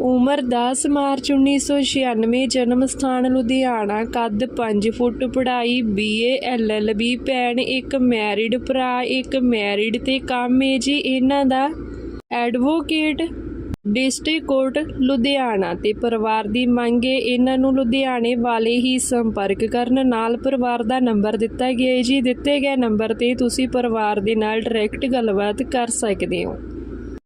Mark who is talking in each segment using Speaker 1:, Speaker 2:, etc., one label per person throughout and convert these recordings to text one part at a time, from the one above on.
Speaker 1: ਉਮਰ 10 ਮਾਰਚ 1996 ਜਨਮ ਸਥਾਨ ਲੁਧਿਆਣਾ, ਕੱਦ 5 ਫੁੱਟ, ਪੜ੍ਹਾਈ ਬੀਏ ਐਲਐਲਬੀ ਭੈਣ ਇੱਕ ਮੈਰਿਡ ਭਰਾ ਇੱਕ ਮੈਰਿਡ ਤੇ ਕੰਮ ਹੈ ਜੀ ਇਹਨਾਂ ਦਾ ਐਡਵੋਕੇਟ ਡਿਸਟ੍ਰਿਕਟ ਕੋਰਟ ਲੁਧਿਆਣਾ ਤੇ ਪਰਿਵਾਰ ਦੀ ਮੰਗ ਹੈ ਇਹਨਾਂ ਨੂੰ ਲੁਧਿਆਣੇ ਵਾਲੇ ਹੀ ਸੰਪਰਕ ਕਰਨ। ਨਾਲ ਪਰਿਵਾਰ ਦਾ ਨੰਬਰ ਦਿੱਤਾ ਗਿਆ ਹੈ ਜੀ। ਦਿੱਤੇ ਗਏ ਨੰਬਰ ਤੇ ਤੁਸੀਂ ਪਰਿਵਾਰ ਦੇ ਨਾਲ ਡਾਇਰੈਕਟ ਗੱਲਬਾਤ ਕਰ ਸਕਦੇ ਹੋ।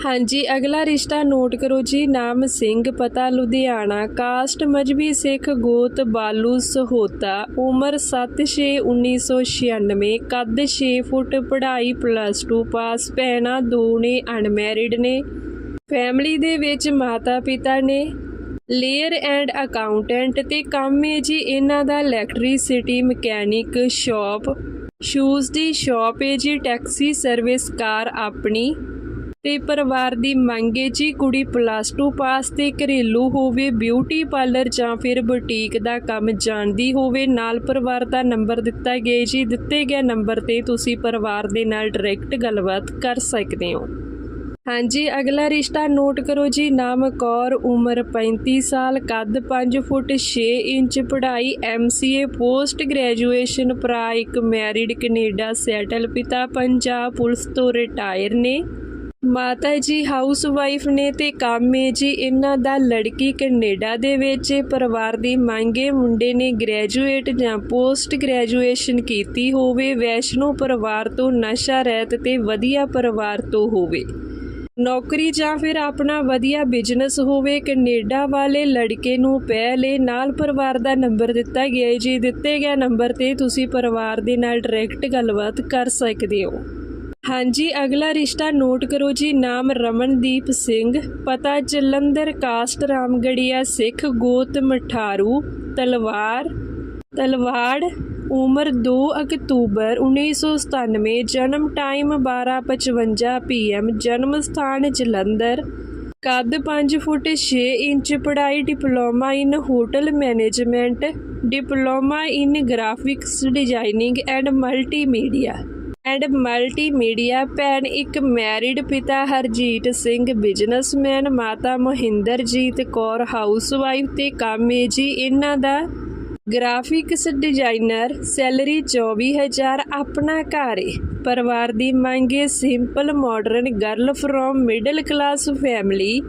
Speaker 1: ਹਾਂਜੀ, ਅਗਲਾ ਰਿਸ਼ਤਾ ਨੋਟ ਕਰੋ ਜੀ। ਨਾਮ ਸਿੰਘ, ਪਤਾ ਲੁਧਿਆਣਾ। ਕਾਸਟ ਮਜਬੀ ਸਿੱਖ ਗੋਤ ਬਾਲੂ ਸਹੋਤਾ। ਉਮਰ 7/6/1996 ਕੱਦ 6 ਫੁੱਟ, ਪੜ੍ਹਾਈ ਪਲੱਸ 2 ਪਾਸ। ਭੈਣਾਂ ਦੋ ਨੇ ਅਨਮੈਰਿਡ ਨੇ। ਫੈਮਿਲੀ ਦੇ ਵਿੱਚ ਮਾਤਾ ਪਿਤਾ ਨੇ। ਲੇਅਰ ਐਂਡ ਅਕਾਊਂਟੈਂਟ ਤੇ ਕੰਮ ਹੈ ਜੀ। ਇਹਨਾਂ ਦਾ ਇਲੈਕਟ੍ਰੀਸਿਟੀ ਮਕੈਨਿਕ ਸ਼ਾਪ ਸ਼ੂਜ਼ ਦੀ ਸ਼ਾਪ ਹੈ ਜੀ। ਟੈਕਸੀ ਸਰਵਿਸ ਕਾਰ ਆਪਣੀ। ਤੇ ਪਰਿਵਾਰ ਦੀ ਮੰਗ ਹੈ ਜੀ ਕੁੜੀ ਪਲੱਸ 2 ਪਾਸ ਤੇ ਘਰੇਲੂ ਹੋਵੇ ਬਿਊਟੀ ਪਾਰਲਰ ਜਾਂ ਫਿਰ ਬੁਟੀਕ ਦਾ ਕੰਮ ਜਾਣਦੀ ਹੋਵੇ, ਨਾਲ ਪਰਿਵਾਰ ਦਾ ਨੰਬਰ ਦਿੱਤਾ ਗਿਆ ਜੀ। ਦਿੱਤੇ ਗਏ ਨੰਬਰ ਤੇ ਤੁਸੀਂ ਪਰਿਵਾਰ ਦੇ ਨਾਲ ਡਾਇਰੈਕਟ ਗੱਲਬਾਤ ਕਰ ਸਕਦੇ ਹੋ। ਹਾਂਜੀ, ਅਗਲਾ ਰਿਸ਼ਤਾ ਨੋਟ ਕਰੋ ਜੀ। ਨਾਮ ਕੌਰ, ਉਮਰ 35 ਸਾਲ, ਕੱਦ 5 ਫੁੱਟ 6 ਇੰਚ, ਪੜ੍ਹਾਈ ਐਮਸੀਏ ਪੋਸਟ ਗ੍ਰੈਜੂਏਸ਼ਨ ਭਰਾ ਇੱਕ ਮੈਰਿਡ ਕੈਨੇਡਾ ਸੈਟਲ ਪਿਤਾ ਪੰਜਾਬ, ਪੁਲਿਸ ਤੋਂ ਰਿਟਾਇਰ ਨੇ। ਮਾਤਾ ਜੀ ਹਾਊਸ ਵਾਈਫ ਨੇ ਤੇ ਕੰਮ ਹੈ ਜੀ, ਇਹਨਾਂ ਦਾ ਲੜਕੀ ਕੈਨੇਡਾ ਦੇ ਵਿੱਚ ਹੈ। ਪਰਿਵਾਰ ਦੀ ਮੰਗੇ ਮੁੰਡੇ ਨੇ ਗ੍ਰੈਜੂਏਟ ਜਾਂ ਪੋਸਟ ਗ੍ਰੈਜੂਏਸ਼ਨ ਕੀਤੀ ਹੋਵੇ। ਵੈਸ਼ਨੋ ਪਰਿਵਾਰ ਤੋਂ ਨਸ਼ਾ ਰਹਿਤ ਤੇ ਵਧੀਆ ਪਰਿਵਾਰ ਤੋਂ ਹੋਵੇ। ਨੌਕਰੀ ਜਾਂ ਫਿਰ ਆਪਣਾ ਵਧੀਆ ਬਿਜ਼ਨਸ ਹੋਵੇ, ਕੈਨੇਡਾ ਵਾਲੇ ਲੜਕੇ ਨੂੰ ਪਹਿਲੇ ਨਾਲ ਪਰਿਵਾਰ ਦਾ ਨੰਬਰ ਦਿੱਤਾ ਗਿਆ ਹੈ। ਜੀ ਦਿੱਤੇ ਗਏ ਨੰਬਰ ਤੇ ਤੁਸੀਂ ਪਰਿਵਾਰ ਦੇ ਨਾਲ ਡਾਇਰੈਕਟ ਗੱਲਬਾਤ ਕਰ ਸਕਦੇ ਹੋ। ਹਾਂਜੀ, ਅਗਲਾ ਰਿਸ਼ਤਾ ਨੋਟ ਕਰੋ ਜੀ। ਨਾਮ ਰਮਨਦੀਪ ਸਿੰਘ, ਪਤਾ ਜਲੰਧਰ, ਕਾਸਟ ਰਾਮਗੜੀਆ, ਸਿੱਖ ਗੋਤ ਮਠਾਰੂ, ਤਲਵਾਰ, ਤਲਵਾੜ, ਉਮਰ 2 ਅਕਤੂਬਰ 1997 ਜਨਮ ਟਾਈਮ 12:55 ਪੀਐਮ ਜਨਮ ਸਥਾਨ ਜਲੰਧਰ। ਕੱਦ 5 ਫੁੱਟ 6 ਇੰਚ, ਪੜ੍ਹਾਈ diploma in hotel management, diploma in graphics designing and multimedia. And multimedia ਭੈਣ ਇੱਕ ਮੈਰਿਡ ਪਿਤਾ ਹਰਜੀਤ ਸਿੰਘ, ਬਿਜ਼ਨਸਮੈਨ ਮਾਤਾ ਮੋਹਿੰਦਰਜੀਤ ਕੌਰ, ਹਾਊਸਵਾਈਫ ਤੇ ਕੰਮ ਹੈ ਜੀ ਇਹਨਾਂ ਦਾ ਗ੍ਰਾਫਿਕਸ ਡਿਜ਼ਾਈਨਰ, ਸੈਲਰੀ 24000 ਆਪਣਾ ਘਰ ਏ। ਪਰਿਵਾਰ ਦੀ ਮੰਗ ਹੈ simple modern girl from middle class family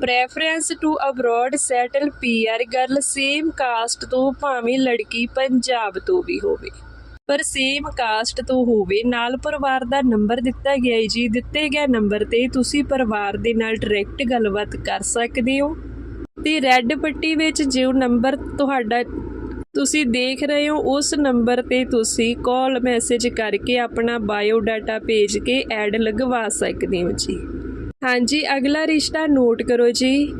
Speaker 1: preference to abroad settle PR girl same caste ਤੋਂ ਭਾਵੇਂ ਲੜਕੀ ਪੰਜਾਬ ਤੋਂ ਵੀ ਹੋਵੇ। ਪਰ ਸੇਮ ਕਾਸਟ ਤੋਂ ਹੋਵੇ, ਨਾਲ ਪਰਿਵਾਰ ਦਾ ਨੰਬਰ ਦਿੱਤਾ ਗਿਆ ਹੈ ਜੀ। ਦਿੱਤੇ ਗਏ ਨੰਬਰ ਤੇ ਤੁਸੀਂ ਪਰਿਵਾਰ ਦੇ ਨਾਲ ਡਾਇਰੈਕਟ ਗੱਲਬਾਤ ਕਰ ਸਕਦੇ ਹੋ। ਤੇ ਰੈੱਡ ਪੱਟੀ ਵਿੱਚ ਜੋ ਨੰਬਰ ਤੁਹਾਡਾ ਤੁਸੀਂ ਦੇਖ ਰਹੇ ਹੋ, ਉਸ ਨੰਬਰ ਤੇ ਤੁਸੀਂ ਕਾਲ ਮੈਸੇਜ ਕਰਕੇ ਆਪਣਾ ਬਾਇਓ ਡਾਟਾ ਭੇਜ ਕੇ ਐਡ ਲਗਵਾ ਸਕਦੇ ਹੋ ਜੀ। ਹਾਂਜੀ, ਅਗਲਾ ਰਿਸ਼ਤਾ ਨੋਟ ਕਰੋ ਜੀ।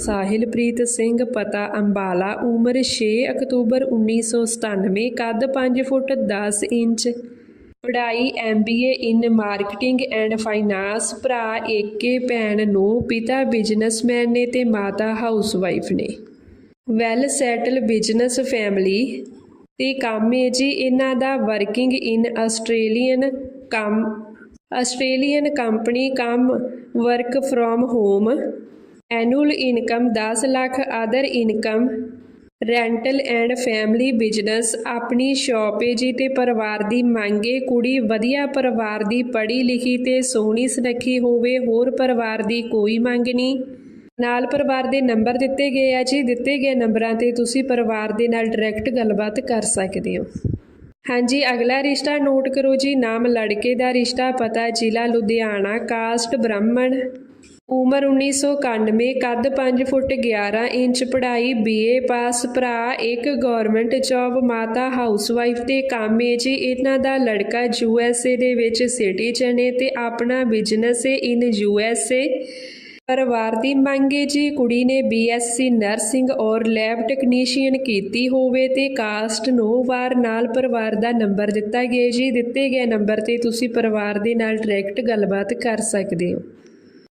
Speaker 1: ਸਾਹਿਲਪ੍ਰੀਤ ਸਿੰਘ ਪਤਾ ਅੰਬਾਲਾ, ਉਮਰ 6 ਅਕਤੂਬਰ 1997 ਕੱਦ 5 ਫੁੱਟ 10 ਇੰਚ। ਪੜ੍ਹਾਈ MBA in marketing and finance ਭਰਾ ਏਕੇ, ਭੈਣ ਨੂੰ, ਪਿਤਾ ਬਿਜ਼ਨਸਮੈਨ ਨੇ ਤੇ ਮਾਤਾ ਹਾਊਸਵਾਈਫ ਨੇ। ਵੈਲ ਸੈਟਲ ਬਿਜ਼ਨਸ ਫੈਮਿਲੀ ਤੇ ਕੰਮ ਹੈ ਜੀ ਇਹਨਾਂ ਦਾ ਵਰਕਿੰਗ ਇਨ ਆਸਟ੍ਰੇਲੀਅਨ ਕੰਮ ਆਸਟ੍ਰੇਲੀਅਨ ਕੰਪਨੀ ਕੰਮ work from home annual income 10 lakh other income rental and family business ਆਪਣੀ ਸ਼ਾਪ ਹੈ ਜੀ ਤੇ ਪਰਿਵਾਰ ਦੀ ਮੰਗੇ ਕੁੜੀ, ਵਧੀਆ ਪਰਿਵਾਰ ਦੀ ਪੜ੍ਹੀ ਲਿਖੀ ਤੇ ਸੋਹਣੀ ਸੁਨੱਖੀ ਹੋਵੇ, ਹੋਰ ਪਰਿਵਾਰ ਦੀ ਕੋਈ ਮੰਗ ਨਹੀਂ। ਨਾਲ ਪਰਿਵਾਰ ਦੇ ਨੰਬਰ ਦਿੱਤੇ ਗਏ ਆ ਜੀ, ਦਿੱਤੇ ਗਏ ਨੰਬਰਾਂ ਤੇ ਤੁਸੀਂ ਪਰਿਵਾਰ ਦੇ ਨਾਲ ਡਾਇਰੈਕਟ ਗੱਲਬਾਤ ਕਰ ਸਕਦੇ ਹੋ। ਹਾਂਜੀ, ਅਗਲਾ ਰਿਸ਼ਤਾ ਨੋਟ ਕਰੋ ਜੀ, ਨਾਮ ਲੜਕੇ ਦਾ ਰਿਸ਼ਤਾ, ਪਤਾ ਜ਼ਿਲ੍ਹਾ ਲੁਧਿਆਣਾ ਕਾਸਟ ਬ੍ਰਾਹਮਣ। ਉਮਰ 1991 ਕੱਦ 5 ਫੁੱਟ 11 ਇੰਚ, ਪੜ੍ਹਾਈ ਬੀਏ ਪਾਸ, ਭਰਾ ਇੱਕ ਗਵਰਨਮੈਂਟ ਜੌਬ, ਮਾਤਾ ਹਾਊਸਵਾਈਫ ਤੇ ਕੰਮ ਏ ਜੀ। ਇਹਨਾਂ ਦਾ ਲੜਕਾ ਯੂਐਸਏ ਦੇ ਵਿੱਚ ਸਿਟੀਜ਼ਨ ਏ ਤੇ ਆਪਣਾ ਬਿਜ਼ਨਸ ਏ ਇਨ ਯੂਐਸਏ ਪਰਿਵਾਰ ਦੀ ਮੰਗ ਏ ਜੀ, ਕੁੜੀ ਨੇ BSc nursing or lab technician ਕੀਤੀ ਹੋਵੇ ਤੇ ਕਾਸਟ ਨੋ ਵਾਰ ਨਾਲ ਪਰਿਵਾਰ ਦਾ ਨੰਬਰ ਦਿੱਤਾ ਗਿਆ ਜੀ। ਦਿੱਤੇ ਗਏ ਨੰਬਰ ਤੇ ਤੁਸੀਂ ਪਰਿਵਾਰ ਦੇ ਨਾਲ ਡਾਇਰੈਕਟ ਗੱਲਬਾਤ ਕਰ ਸਕਦੇ ਹੋ।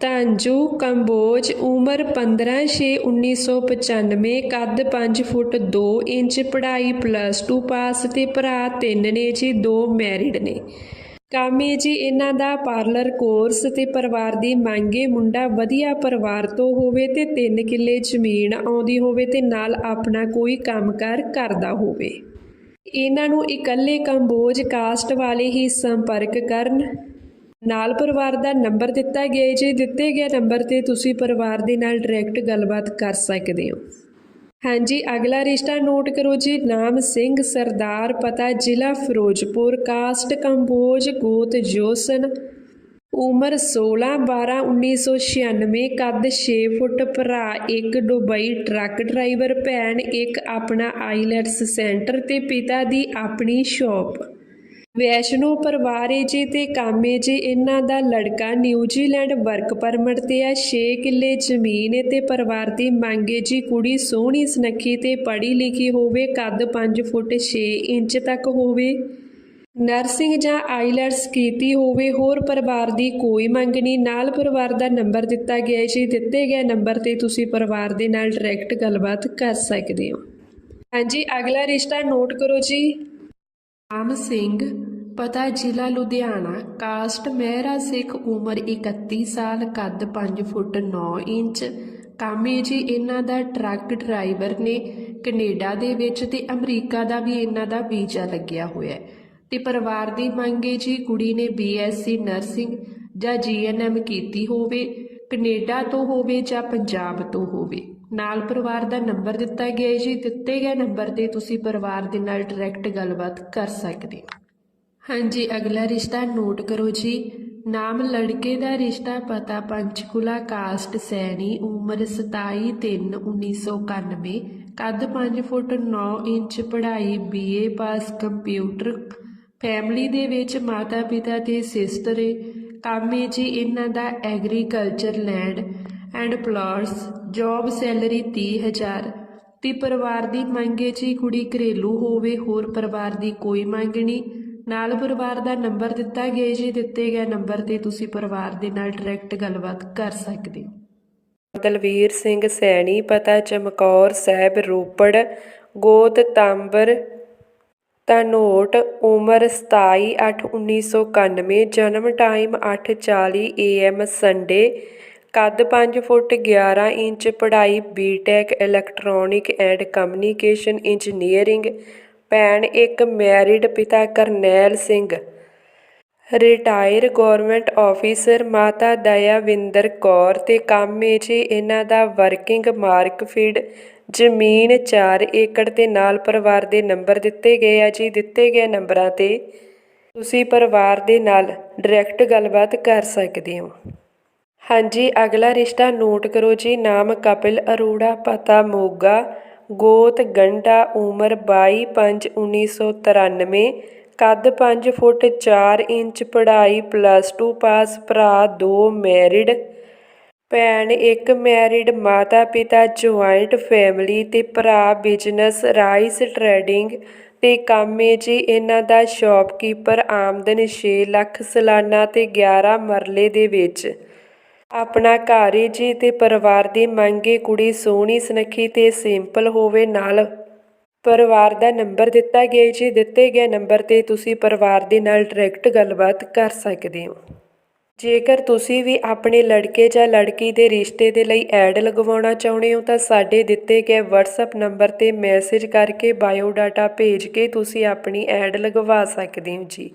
Speaker 1: ਤਾਂਜੂ, ਕੰਬੋਜ, ਉਮਰ 15/6/1995 ਕੱਦ 5 ਫੁੱਟ 2 ਇੰਚ, ਪੜ੍ਹਾਈ ਪਲੱਸ 2 ਪਾਸ ਤੇ ਭਰਾ ਤਿੰਨ ਨੇ ਜੀ, ਦੋ ਮੈਰਿਡ ਨੇ। ਕੰਮ ਏ ਜੀ ਇਹਨਾਂ ਦਾ ਪਾਰਲਰ ਕੋਰਸ ਤੇ ਪਰਿਵਾਰ ਦੀ ਮੰਗੇ ਮੁੰਡਾ ਵਧੀਆ ਪਰਿਵਾਰ ਤੋਂ ਹੋਵੇ ਤੇ ਤਿੰਨ ਕਿੱਲੇ ਜ਼ਮੀਨ ਆਉਂਦੀ ਹੋਵੇ ਤੇ ਨਾਲ ਆਪਣਾ ਕੋਈ ਕੰਮਕਾਰ ਕਰਦਾ ਹੋਵੇ। ਇਹਨਾਂ ਨੂੰ ਇਕੱਲੇ ਕੰਬੋਜ ਕਾਸਟ ਵਾਲੇ ਹੀ ਸੰਪਰਕ ਕਰਨ। ਨਾਲ ਪਰਿਵਾਰ ਦਾ ਨੰਬਰ ਦਿੱਤਾ ਗਿਆ ਹੈ। ਜੀ ਦਿੱਤੇ ਗਏ ਨੰਬਰ ਤੇ ਤੁਸੀਂ ਪਰਿਵਾਰ ਦੇ ਨਾਲ ਡਾਇਰੈਕਟ ਗੱਲਬਾਤ ਕਰ ਸਕਦੇ ਹੋ। ਹਾਂਜੀ, ਅਗਲਾ ਰਿਸ਼ਤਾ ਨੋਟ ਕਰੋ ਜੀ। ਨਾਮ ਸਿੰਘ, ਸਰਦਾਰ, ਪਤਾ, ਜ਼ਿਲ੍ਹਾ ਫਿਰੋਜ਼ਪੁਰ। ਕਾਸਟ, ਕੰਬੋਜ, ਗੋਤ, ਜੋਸਨ। ਉਮਰ 16 12 1996 ਕੱਦ 6 ਫੁੱਟ, ਭਰਾ, ਇੱਕ ਦੁਬਈ ਟਰੱਕ ਡਰਾਈਵਰ, ਭੈਣ, ਇੱਕ ਆਪਣਾ ਆਈਲੈਟਸ ਸੈਂਟਰ ਤੇ ਪਿਤਾ ਦੀ ਆਪਣੀ ਸ਼ਾਪ। ਵੈਸ਼ਨੋ ਪਰਿਵਾਰ ਏ ਜੀ ਤੇ ਕੰਮ ਏ ਜੀ, ਇਹਨਾਂ ਦਾ ਲੜਕਾ ਨਿਊਜ਼ੀਲੈਂਡ ਵਰਕ ਪਰਮਿਟ ਤੇ ਆ 6 ਕਿੱਲੇ ਜ਼ਮੀਨ ਏ ਤੇ ਪਰਿਵਾਰ ਦੀ ਮੰਗ ਏ ਜੀ, ਕੁੜੀ ਸੋਹਣੀ ਸੁਨੱਖੀ ਤੇ ਪੜ੍ਹੀ ਲਿਖੀ ਹੋਵੇ, ਕੱਦ 5 ਫੁੱਟ 6 ਇੰਚ ਤੱਕ ਹੋਵੇ। ਨਰਸਿੰਗ ਜਾਂ ਆਈਲੈਟਸ ਕੀਤੀ ਹੋਵੇ, ਹੋਰ ਪਰਿਵਾਰ ਦੀ ਕੋਈ ਮੰਗ ਨਹੀਂ। ਨਾਲ ਪਰਿਵਾਰ ਦਾ ਨੰਬਰ ਦਿੱਤਾ ਗਿਆ ਹੈ ਜੀ, ਦਿੱਤੇ ਗਏ ਨੰਬਰ ਤੇ ਤੁਸੀਂ ਪਰਿਵਾਰ ਦੇ ਨਾਲ ਡਾਇਰੈਕਟ ਗੱਲਬਾਤ ਕਰ ਸਕਦੇ ਹੋ। ਹਾਂਜੀ, ਅਗਲਾ ਰਿਸ਼ਤਾ ਨੋਟ ਕਰੋ ਜੀ। ਰਾਮ ਸਿੰਘ, ਪਤਾ ਜ਼ਿਲ੍ਹਾ ਲੁਧਿਆਣਾ, ਕਾਸਟ ਮਹਿਰਾ ਸਿੱਖ ਉਮਰ 31 ਸਾਲ, ਕੱਦ 5 ਫੁੱਟ 9 ਇੰਚ। ਕਾਮੇ ਜੀ ਇਹਨਾਂ ਦਾ ਟਰੱਕ ਡਰਾਈਵਰ ਨੇ ਕੈਨੇਡਾ ਦੇ ਵਿੱਚ ਤੇ ਅਮਰੀਕਾ ਦਾ ਵੀ ਇਹਨਾਂ ਦਾ ਵੀਜ਼ਾ ਲੱਗਿਆ ਹੋਇਆ ਹੈ। ਤੇ ਪਰਿਵਾਰ ਦੀ ਮੰਗ ਮੰਗੇ ਜੀ ਕੁੜੀ ਨੇ ਬੀਐਸਸੀ ਨਰਸਿੰਗ ਜਾਂ ਜੀਐਨਐਮ ਕੀਤੀ ਹੋਵੇ, ਕੈਨੇਡਾ ਤੋਂ ਹੋਵੇ ਜਾਂ ਪੰਜਾਬ ਤੋਂ ਹੋਵੇ। ਨਾਲ ਪਰਿਵਾਰ ਦਾ ਨੰਬਰ ਦਿੱਤਾ ਗਿਆ ਹੈ ਜੀ। ਦਿੱਤੇ ਗਏ ਨੰਬਰ ਤੇ ਤੁਸੀਂ ਪਰਿਵਾਰ ਦੇ ਨਾਲ ਡਾਇਰੈਕਟ ਗੱਲਬਾਤ ਕਰ ਸਕਦੇ ਹੋ। ਹਾਂਜੀ, ਅਗਲਾ ਰਿਸ਼ਤਾ ਨੋਟ ਕਰੋ ਜੀ। ਨਾਮ ਲੜਕੇ ਦਾ ਰਿਸ਼ਤਾ ਪਤਾ ਪੰਚਕੁਲਾ ਕਾਸਟ ਸੈਣੀ, ਉਮਰ 27 3 1991 ਕੱਦ 5 ਫੁੱਟ 9 ਇੰਚ, ਪੜ੍ਹਾਈ ਬੀਏ ਪਾਸ ਕੰਪਿਊਟਰ, ਫੈਮਿਲੀ ਦੇ ਵਿੱਚ ਮਾਤਾ ਪਿਤਾ ਤੇ ਸਿਸਟਰ ਏ। ਕੰਮ ਏ ਜੀ ਇਹਨਾਂ ਦਾ agriculture land. And plots, job salary 30000 ਤੇ ਪਰਿਵਾਰ ਦੀ ਮੰਗੇ ਜੀ ਕੁੜੀ ਘਰੇਲੂ ਹੋਵੇ, ਹੋਰ ਪਰਿਵਾਰ ਦੀ ਕੋਈ ਮੰਗ ਨਹੀਂ। ਨਾਲ ਪਰਿਵਾਰ ਦਾ ਨੰਬਰ ਦਿੱਤਾ ਗਿਆ ਜੀ, ਦਿੱਤੇ ਗਏ ਨੰਬਰ ਤੇ ਤੁਸੀਂ ਪਰਿਵਾਰ ਦੇ ਨਾਲ ਡਾਇਰੈਕਟ ਗੱਲਬਾਤ ਕਰ ਸਕਦੇ ਹੋ। ਦਲਵੀਰ ਸਿੰਘ ਸੈਣੀ, ਪਤਾ ਚਮਕੌਰ ਸਾਹਿਬ, ਰੋਪੜ, ਗੋਤ ਤਾਂਬਰ, ਧਨੋਟ, ਉਮਰ 27/8/1991 ਜਨਮ ਟਾਈਮ 8:40 AM ਸੰਡੇ ਕੱਦ 5 ਫੁੱਟ 11 ਇੰਚ, ਪੜ੍ਹਾਈ BTech electronic and communication engineering ਭੈਣ ਇੱਕ ਮੈਰਿਡ ਪਿਤਾ Karnail Singh. Retire government officer ਮਾਤਾ ਦਇਆਵਿੰਦਰ ਕੌਰ ਤੇ ਕੰਮ ਏ ਜੀ ਇਹਨਾਂ ਦਾ ਵਰਕਿੰਗ ਮਾਰਕਫੀਡ ਜ਼ਮੀਨ 4 ਏਕੜ ਤੇ ਨਾਲ ਪਰਿਵਾਰ ਦੇ ਨੰਬਰ ਦਿੱਤੇ ਗਏ ਆ ਜੀ, ਦਿੱਤੇ ਗਏ ਨੰਬਰਾਂ ਤੇ। ਤੁਸੀਂ ਪਰਿਵਾਰ ਦੇ ਨਾਲ ਡਾਇਰੈਕਟ ਗੱਲਬਾਤ ਕਰ ਸਕਦੇ ਹੋ। ਹਾਂਜੀ, ਅਗਲਾ ਰਿਸ਼ਤਾ ਨੋਟ ਕਰੋ ਜੀ। ਨਾਮ ਕਪਿਲ ਅਰੋੜਾ, ਪਤਾ ਮੋਗਾ, ਗੋਤ ਗੰਡਾ, ਉਮਰ 22/5/1993 ਕੱਦ 5 ਫੁੱਟ 4 ਇੰਚ, ਪੜ੍ਹਾਈ ਪਲੱਸ 2 ਪਾਸ, ਭਰਾ ਦੋ ਮੈਰਿਡ ਭੈਣ ਇੱਕ ਮੈਰਿਡ ਮਾਤਾ ਪਿਤਾ ਜੁਆਇੰਟ ਫੈਮਿਲੀ ਤੇ ਭਰਾ ਬਿਜ਼ਨਸ ਰਾਈਸ ਟਰੇਡਿੰਗ ਤੇ ਕੰਮੇ ਜੀ। ਇਹਨਾਂ ਦਾ ਸ਼ਾਪਕੀਪਰ ਆਮਦਨ 6 ਲੱਖ ਸਾਲਾਨਾ ਤੇ 11 ਮਰਲੇ ਦੇ ਵਿੱਚ। ਆਪਣਾ ਘਰ ਏ ਜੀ ਤੇ ਪਰਿਵਾਰ ਦੀ ਮੰਗੇ ਕੁੜੀ ਸੋਹਣੀ, ਸੁਨੱਖੀ ਤੇ ਸਿੰਪਲ ਹੋਵੇ ਨਾਲ। ਪਰਿਵਾਰ ਦਾ ਨੰਬਰ ਦਿੱਤਾ ਗਿਆ ਜੀ, ਦਿੱਤੇ ਗਏ ਨੰਬਰ ਤੇ ਤੁਸੀਂ ਪਰਿਵਾਰ ਦੇ ਨਾਲ ਡਾਇਰੈਕਟ ਗੱਲਬਾਤ ਕਰ ਸਕਦੇ ਹੋ। ਜੇਕਰ ਤੁਸੀਂ ਵੀ ਆਪਣੇ ਲੜਕੇ ਜਾਂ ਲੜਕੀ ਦੇ ਰਿਸ਼ਤੇ ਦੇ ਲਈ ਐਡ ਲਗਵਾਉਣਾ ਚਾਹੁੰਦੇ ਹੋ, ਤਾਂ ਸਾਡੇ ਦਿੱਤੇ ਗਏ WhatsApp ਨੰਬਰ ਤੇ ਮੈਸੇਜ ਕਰਕੇ ਬਾਇਓ ਡਾਟਾ ਭੇਜ ਕੇ ਤੁਸੀਂ ਆਪਣੀ ਐਡ ਲਗਵਾ ਸਕਦੇ ਹੋ ਜੀ।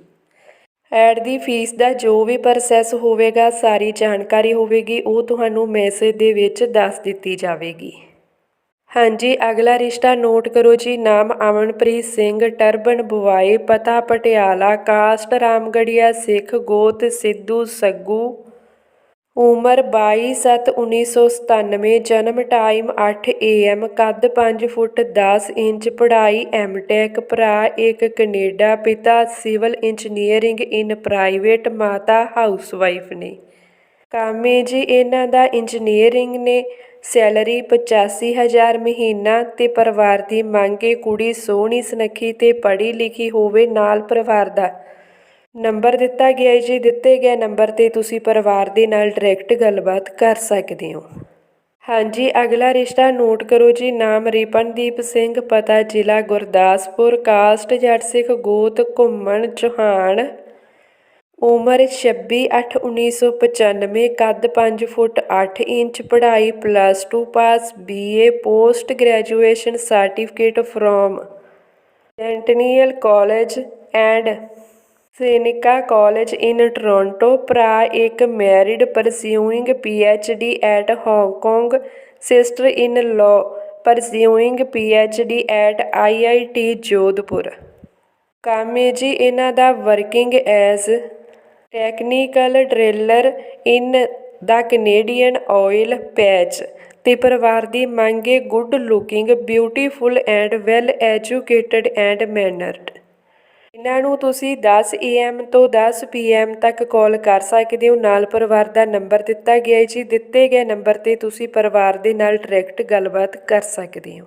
Speaker 1: ਐਡ ਦੀ ਫੀਸ ਦਾ ਜੋ ਵੀ ਪ੍ਰੋਸੈਸ ਹੋਵੇਗਾ, ਸਾਰੀ ਜਾਣਕਾਰੀ ਹੋਵੇਗੀ, ਉਹ ਤੁਹਾਨੂੰ ਮੈਸੇਜ ਦੇ ਵਿੱਚ ਦੱਸ ਦਿੱਤੀ ਜਾਵੇਗੀ। ਹਾਂਜੀ, ਅਗਲਾ ਰਿਸ਼ਤਾ ਨੋਟ ਕਰੋ ਜੀ। ਨਾਮ ਅਮਨਪ੍ਰੀਤ ਸਿੰਘ, ਟਰਬਨ ਬੁਆਏ ਪਤਾ ਪਟਿਆਲਾ, ਕਾਸਟ, ਰਾਮਗੜੀਆ, ਸਿੱਖ, ਗੋਤ, ਸਿੱਧੂ, ਸੱਗੂ। ਉਮਰ 22/7/1997 ਜਨਮ ਟਾਈਮ 8 AM ਕੱਦ ਪੰਜ ਫੁੱਟ ਦਸ ਇੰਚ, ਪੜ੍ਹਾਈ ਐਮਟੈਕ, ਭਰਾ ਇੱਕ ਕੈਨੇਡਾ, ਪਿਤਾ ਸਿਵਲ ਇੰਜੀਨੀਅਰਿੰਗ ਇਨ ਪ੍ਰਾਈਵੇਟ, ਮਾਤਾ ਹਾਊਸਵਾਈਫ ਨੇ। ਕੰਮ ਜੀ, ਇਹਨਾਂ ਦਾ ਇੰਜੀਨੀਅਰਿੰਗ ਨੇ ਸੈਲਰੀ 85000 ਮਹੀਨਾ ਤੇ ਪਰਿਵਾਰ ਦੀ ਮੰਗ ਹੈ ਕੁੜੀ ਸੋਹਣੀ, ਸੁਨੱਖੀ ਤੇ ਪੜ੍ਹੀ ਲਿਖੀ ਹੋਵੇ, ਨਾਲ ਪਰਿਵਾਰ ਦਾ ਨੰਬਰ ਦਿੱਤਾ ਗਿਆ ਹੈ ਜੀ, ਦਿੱਤੇ ਗਏ ਨੰਬਰ ਤੇ ਤੁਸੀਂ ਪਰਿਵਾਰ ਦੇ ਨਾਲ ਡਾਇਰੈਕਟ ਗੱਲਬਾਤ ਕਰ ਸਕਦੇ ਹੋ। ਹਾਂਜੀ, ਅਗਲਾ ਰਿਸ਼ਤਾ ਨੋਟ ਕਰੋ ਜੀ, ਨਾਮ ਰਿਪਨਦੀਪ ਸਿੰਘ, ਪਤਾ ਜ਼ਿਲ੍ਹਾ ਗੁਰਦਾਸਪੁਰ, ਕਾਸਟ ਜੱਟ ਸਿੱਖ ਗੋਤ, ਘੁੰਮਣ ਚੌਹਾਨ ਉਮਰ 26/8/1995 ਕੱਦ 5 ਫੁੱਟ 8 ਇੰਚ, ਪੜ੍ਹਾਈ plus 2 pass BA post graduation certificate from Centennial college and Seneca college in Toronto, ਭਰਾ ਇੱਕ married pursuing D at Hong Kong, sister in law pursuing D at IIT Jodhpur ਕੰਮ ਹੈ ਜੀ ਇਹਨਾਂ ਦਾ working as technical driller in the Canadian oil patch ਤੇ ਪਰਿਵਾਰ ਦੀ ਮੰਗ ਹੈ good looking, beautiful and well educated and mannered. ਇਹਨਾਂ ਨੂੰ ਤੁਸੀਂ 10 AM ਤੋਂ 10 PM ਤੱਕ ਕਾਲ ਕਰ ਸਕਦੇ ਹੋ। ਨਾਲ ਪਰਿਵਾਰ ਦਾ ਨੰਬਰ ਦਿੱਤਾ ਗਿਆ ਹੈ ਜੀ। ਦਿੱਤੇ ਗਏ ਨੰਬਰ ਤੇ ਤੁਸੀਂ ਪਰਿਵਾਰ ਦੇ ਨਾਲ ਡਾਇਰੈਕਟ ਗੱਲਬਾਤ ਕਰ ਸਕਦੇ ਹੋ।